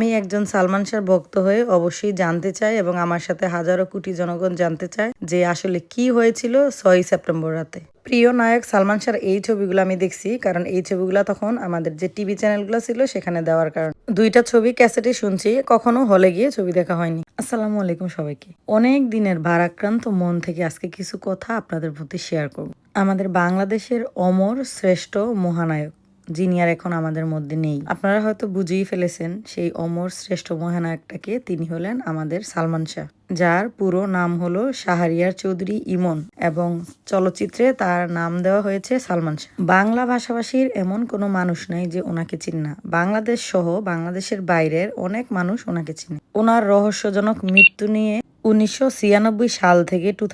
আমি একজন সালমান শাহর ভক্ত হয়ে অবশ্যই জানতে চাই এবং আমার সাথে হাজারো কোটি জনগণ জানতে চায় যে আসলে কি হয়েছিল ছয়ই সেপ্টেম্বর রাতে। প্রিয় নায়ক সালমান শাহর এই ছবিগুলো আমি দেখছি কারণ এই ছবিগুলো তখন আমাদের যে টিভি চ্যানেলগুলো ছিল সেখানে দেওয়ার কারণ। দুইটা ছবি ক্যাসেটে শুনছি, কখনো হলে গিয়ে ছবি দেখা হয়নি। আসসালামু আলাইকুম সবাইকে। অনেক দিনের ভারাক্রান্ত মন থেকে আজকে কিছু কথা আপনাদের প্রতি শেয়ার করব। আমাদের বাংলাদেশের অমর শ্রেষ্ঠ মহানায়ক যিনি আর এখন আমাদের মধ্যে নেই। আপনারা হয়তো বুঝেই ফেলেছেন, সেই অমর শ্রেষ্ঠ মহানায়কটাকে তিনি হলেন আমাদের সালমান শাহ, যার পুরো নাম হলো শাহরিয়ার চৌধুরী ইমন এবং চলচ্চিত্রে তার নাম দেওয়া হয়েছে সালমান শাহ। বাংলা ভাষাভাষীর এমন কোনো মানুষ নাই যে ওনাকে চিনে না। বাংলাদেশ সহ বাংলাদেশের বাইরের অনেক মানুষ ওনাকে চিনে। ওনার রহস্যজনক মৃত্যু নিয়ে উনিশশো ছিয়ানব্বই সাল থেকে টু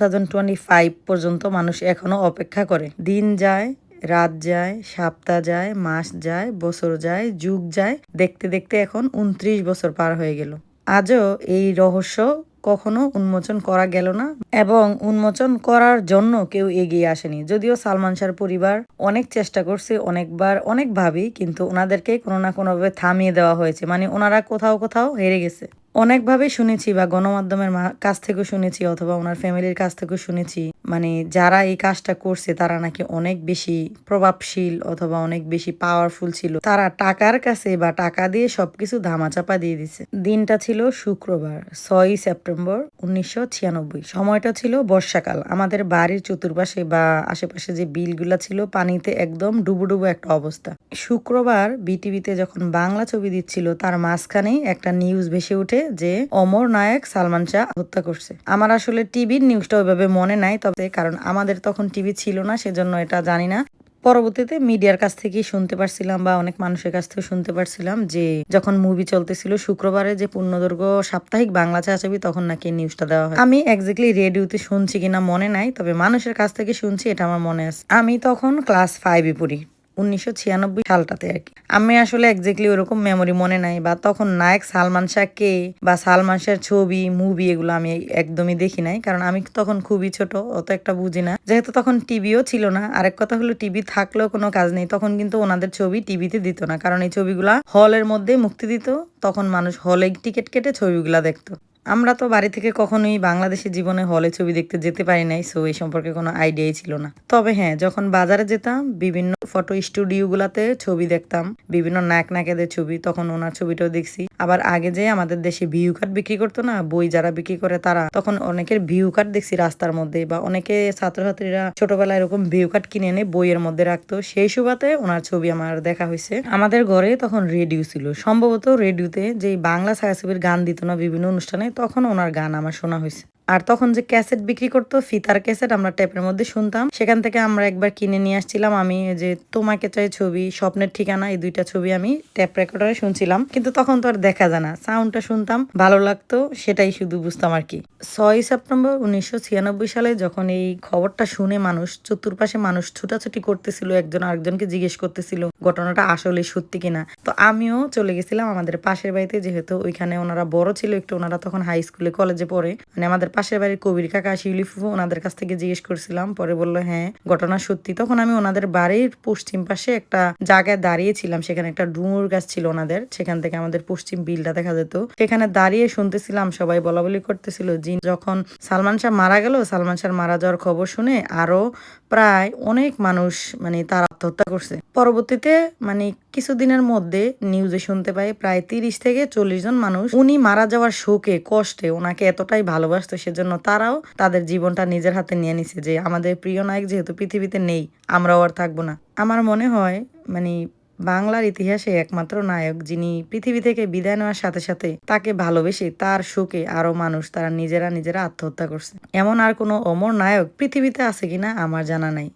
পর্যন্ত মানুষ এখনও অপেক্ষা করে। দিন যায় রাত যায়, সপ্তাহ যায়, মাস যায়, বছর যায়, যুগ যায়। দেখতে দেখতে এখন উনত্রিশ বছর পার হয়ে গেল। আজও এই রহস্য কখনো উন্মোচন করা গেল না এবং উন্মোচন করার জন্য কেউ এগিয়ে আসেনি। যদিও সালমান শাহর পরিবার অনেক চেষ্টা করছে, অনেকবার অনেকভাবেই কিন্তু ওনাদেরকে কোনো না কোনোভাবে থামিয়ে দেওয়া হয়েছে। মানে ওনারা কোথাও কোথাও হেরে গেছে। অনেকভাবে শুনেছি বা গণমাধ্যমের কাছ থেকেও শুনেছি অথবা ওনার ফ্যামিলির কাছ থেকেও শুনেছি। মানে যারা এই কাজটা করছে, তারা নাকি অনেক বেশি প্রভাবশীল অথবা অনেক বেশি পাওয়ারফুল ছিল। তারা টাকার কাছে বা টাকা দিয়ে সবকিছু ধামাচাপা দিয়ে দিছে। দিনটা ছিল শুক্রবার, ছয়ই সেপ্টেম্বর উনিশশো ছিয়ানব্বই। সময়টা ছিল বর্ষাকাল। আমাদের বাড়ির চতুর্পাশে বা আশেপাশে যে বিলগুলা ছিল, পানিতে একদম ডুবু ডুবু একটা অবস্থা। শুক্রবার বিটিভিতে যখন বাংলা ছবি দিচ্ছিল, তার মাঝখানেই একটা নিউজ ভেসে উঠে যে, অমর নায়ক সালমান শাহ হত্যা করছে। আমার আসলে টিভির নিউজটা ওইভাবে মনে নাই, তবে কারণ আমাদের তখন টিভি ছিল না, সেজন্য এটা জানি না। পরবর্তীতে মিডিয়ার কাছ থেকেই শুনতে পারছিলাম বা অনেক মানুষের কাছ থেকে শুনতে পারছিলাম যে, যখন মুভি চলতেছিল, শুক্রবারে যে পূর্ণদৈর্ঘ্য সাপ্তাহিক বাংলা ছবি তখন নাকি নিউজটা দেওয়া হয়। আমি এক্স্যাক্টলি রেডিওতে শুনছি কিনা মনে নাই, তবে মানুষের কাছ থেকে শুনছি, এটা আমার মনে আছে। আমি তখন ক্লাস ফাইভে পড়ি। উনিশশো ছিয়ানব্বই সালটাতে আর কি। আমি আসলে এক্স্যাক্টলি ওরকম মেমোরি মনে নাই, বা তখন নায়ক সালমান শাহ কে, বা সালমান শাহের ছবি মুভি এগুলো আমি একদমই দেখি নাই, কারণ আমি তখন খুবই ছোট, অত একটা বুঝি না। যেহেতু তখন টিভিও ছিল না, আরেক কথা হলো টিভি থাকলেও কোনো কাজ নেই, তখন কিন্তু ওনাদের ছবি টিভিতে দিত না, কারণ এই ছবিগুলা হলের মধ্যে মুক্তি দিত, তখন মানুষ হলে টিকিট কেটে ছবিগুলা দেখতো। আমরা তো বাড়ি থেকে কখনোই বাংলাদেশের জীবনে হলে ছবি দেখতে যেতে পারি নাই সো এই সম্পর্কে কোনো আইডিয়াই ছিল না। তবে হ্যাঁ যখন বাজারে যেতাম, বিভিন্ন ফটো স্টুডিওগুলাতে ছবি দেখতাম, বিভিন্ন নায়ক নায়কেদের ছবি, তখন ওনার ছবিটাও দেখছি। আবার আগে যে আমাদের দেশে ভিউ কার্ড বিক্রি করতো না, বই যারা বিক্রি করে তারা, তখন অনেকের ভিউ কার্ড দেখছি রাস্তার মধ্যে, বা অনেকে ছাত্রছাত্রীরা ছোটবেলায় এরকম ভিউ কার্ড কিনে এনে বইয়ের মধ্যে রাখতো। সেই সুবাতে ওনার ছবি আমার দেখা হয়েছে। আমাদের ঘরে তখন রেডিও ছিল। সম্ভবত রেডিওতে যে বাংলা ছায়াছবির গান দিত না বিভিন্ন অনুষ্ঠানে তখন ওনার গান আমার শোনা হয়েছে। আর তখন যে ক্যাসেট বিক্রি করতো, ফিতার ক্যাসেট আমরা ট্যাপের মধ্যে শুনতাম। সেখান থেকে আমরা একবার কিনে নিয়ে আসছিলাম। আমি যে তোমাকে চাই ছবি, স্বপ্নের ঠিকানা, এই দুইটা ছবি আমি ট্যাপ রেকর্ডারে শুনছিলাম। কিন্তু তখন তো আর দেখা যায় না। সাউন্ডটা শুনতাম, ভালো লাগতো, সেটাই শুধু বুঝতাম আর কি। ছয় সেপ্টেম্বর উনিশশো ছিয়ানব্বই সালে যখন এই খবরটা শুনে মানুষ, চতুর্পাশে মানুষ ছুটাছুটি করতেছিল, একজন আরেকজনকে জিজ্ঞেস করতেছিল, ঘটনাটা আসলে সত্যি কিনা? তো আমিও চলে গেছিলাম আমাদের পাশের বাড়িতে, যেহেতু ওইখানে ওনারা বড় ছিল, একটু ওনারা তখন হাই স্কুলে কলেজে পড়ে। মানে আমাদের পাশের বাড়ির কবির কাকা শিউলি ফুফু ওনাদের কাছ থেকে জিজ্ঞেস করছিলাম। পরে বলল হ্যাঁ ঘটনা সত্যি। তখন আমি ওনাদের বাড়ির পশ্চিম পাশে একটা জায়গায় দাঁড়িয়েছিলাম। সেখানে একটা ডুমুর গাছ ছিল ওনাদের। সেখান থেকে আমাদের পশ্চিম বিলটা দেখা যেত। সেখানে দাঁড়িয়ে শুনতেছিলাম, সবাই বলা বলি করতেছিল যে যখন সালমান শাহ মারা গেল, সালমান শাহ মারা যাওয়ার খবর শুনে আরও প্রায় অনেক মানুষ মানে তার আত্মহত্যা করছে। পরবর্তীতে মানে কিছুদিনের মধ্যে নিউজে শুনতে পাই, প্রায় তিরিশ থেকে চল্লিশ জন মানুষ উনি মারা যাওয়ার শোকে, কষ্টে ওনাকে এতটাই ভালোবাসতো, সেজন্য তারাও তাদের জীবনটা নিজের হাতে নিয়ে নিছে যে, আমাদের প্রিয় নায়ক যেহেতু পৃথিবীতে নেই, আমরাও আর থাকব না। আমার মনে হয় মানে বাংলার ইতিহাসে একমাত্র নায়ক যিনি পৃথিবী থেকে বিদায় নেওয়ার সাথে সাথে তাকে ভালোবেসে তার শোকে আরও মানুষ তারা নিজেরা নিজেরা আত্মহত্যা করছে। এমন আর কোনো অমর নায়ক পৃথিবীতে আছে কিনা আমার জানা নাই।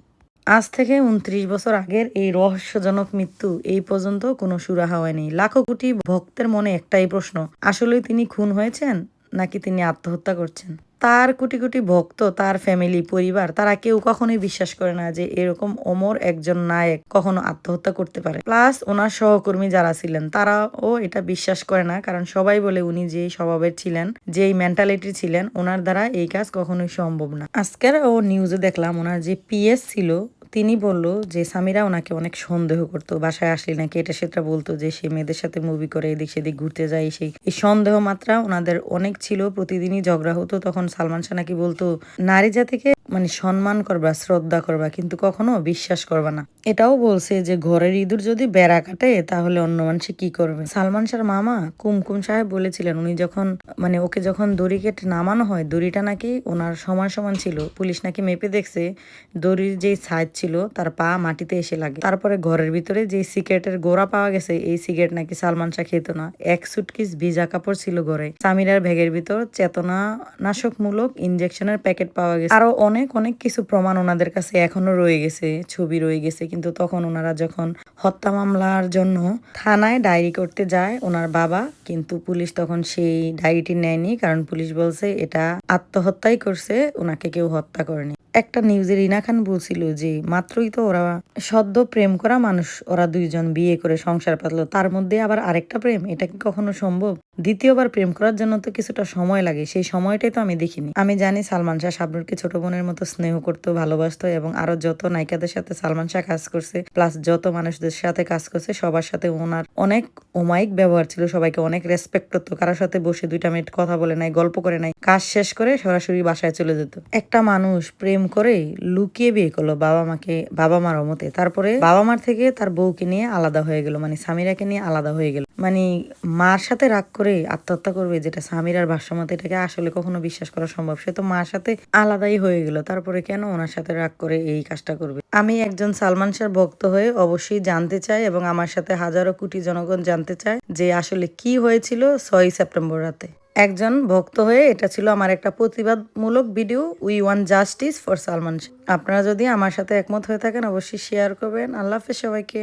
আজ থেকে উনত্রিশ বছর আগের এই রহস্যজনক মৃত্যু, এই পর্যন্ত কোনো সুরাহা হয়নি। লাখো কোটি ভক্তের মনে একটাই প্রশ্ন আসলে তিনি খুন হয়েছেন নাকি তিনি আত্মহত্যা করছেন? তার কোটি কোটি ভক্ত, তার ফ্যামিলি পরিবার, তারা কেউ কখনোই বিশ্বাস করে না যে এরকম অমর একজন নায়ক কখনো আত্মহত্যা করতে পারে। প্লাস ওনার সহকর্মী যারা ছিলেন, তারাও এটা বিশ্বাস করে না। কারণ সবাই বলে উনি যেই স্বভাবের ছিলেন, যেই মেন্টালিটি ছিলেন, ওনার দ্বারা এই কাজ কখনোই সম্ভব না। আজকের ও নিউজে দেখলাম ওনার যে পিএস ছিল তিনি বলল যে, সামিরা ওনাকে অনেক সন্দেহ করতো। বাসায় আসলে নাকি এটা সেটা বলতো যে, সে মেয়েদের সাথে মুভি করে, এদিক সেদিক ঘুরতে যায়। সেই এই সন্দেহ মাত্রা ওনাদের অনেক ছিল। প্রতিদিনই ঝগড়া হতো। তখন সালমান শাহ নাকি বলতো, নারী জাতিকে মানে সম্মান করবা, শ্রদ্ধা করবা, কিন্তু কখনো বিশ্বাস করবা না। এটাও বলছে যে ঘরের ইঁদুর যদি বেড়া কাটে, তাহলে অন্য মানুষে কি করবে? সালমান শাহর মামা কুমকুম সাহেব বলেছিলেন, উনি যখন মানে ওকে যখন দড়ি কেটে নামানো হয়, দড়িটা নাকি ওনার সমান সমান ছিল, পুলিশ নাকি মেপে দেখছে, দড়ির যেই সাইজ ছিল, তার পা মাটিতে এসে লাগে। তারপরে ঘরের ভিতরে যে সিগারেটের গোড়া পাওয়া গেছে, এই সিগারেট নাকি সালমান শাহ খেত না। এক সুটকিস ভিজা কাপড় ছিল ঘরে। সামিরার ব্যাগের ভিতর চেতনা নাশকমূলক ইনজেকশনের প্যাকেট পাওয়া গেছে। আরও অনেক অনেক অনেক কিছু প্রমাণ ওনাদের কাছে এখনও রয়ে গেছে, ছবি রয়ে গেছে। কিন্তু তখন ওনারা যখন হত্যা মামলার জন্য থানায় ডায়েরি করতে যায় ওনার বাবা, কিন্তু পুলিশ তখন সেই ডায়েরিটি নেয়নি। কারণ পুলিশ বলছে, এটা আত্মহত্যাই করছে, ওনাকে কেউ হত্যা করেনি। একটা নিউজে রিনা খান বলছিল যে, মাত্রই তো ওরা সদ্য প্রেম করা মানুষ, ওরা দুইজন বিয়ে করে সংসার পাতলো, তার মধ্যে আবার আরেকটা প্রেম, এটা কি কখনো সম্ভব? দ্বিতীয়বার প্রেম করার জন্য তো কিছুটা সময় লাগে, সেই সময়টাই তো আমি দেখিনি। আমি জানি সালমান শাহ শাবনুরকে ছোট বোনের মতো স্নেহ করতো, ভালোবাসতো এবং আরও যত নায়িকাদের সাথে সালমান শাহ কাজ করছে প্লাস যত মানুষদের সাথে কাজ করছে, সবার সাথে ওনার অনেক অমায়িক ব্যবহার ছিল, সবাইকে অনেক রেসপেক্ট করতো, কারোর সাথে বসে দুইটা মিনিট কথা বলে নাই, গল্প করে নাই, কাজ শেষ করে সরাসরি বাসায় চলে যেত। একটা মানুষ প্রেম করে লুকিয়ে বিয়ে করল বাবা মাকে, বাবা মার অমতে। তারপরে বাবা মার থেকে তার বউকে নিয়ে আলাদা হয়ে গেল মানে সামিরাকে নিয়ে আলাদা হয়ে গেল। মানে মার সাথে রাগ করে আত্মহত্যা করবে যেটা সামিরার ভাষ্যমতে এটাকে আসলে কখনো বিশ্বাস করা সম্ভব। সে তো মার সাথে আলাদাই হয়ে গেল, তারপরে কেন ওনার সাথে রাগ করে এই কাজটা করবে? আমি একজন সালমান শাহর ভক্ত হয়ে অবশ্যই জানতে চাই এবং আমার সাথে হাজারো কোটি জনগণ জানতে চায় যে আসলে কি হয়েছিল ছয় সেপ্টেম্বর রাতে। একজন ভক্ত হয়ে এটা ছিল আমার একটা প্রতিবাদমূলক video we want justice for Salman আপনারা যদি আমার সাথে একমত হয়ে থাকেন, অবশ্যই শেয়ার করবেন। আল্লাহ হাফেজ সবাইকে।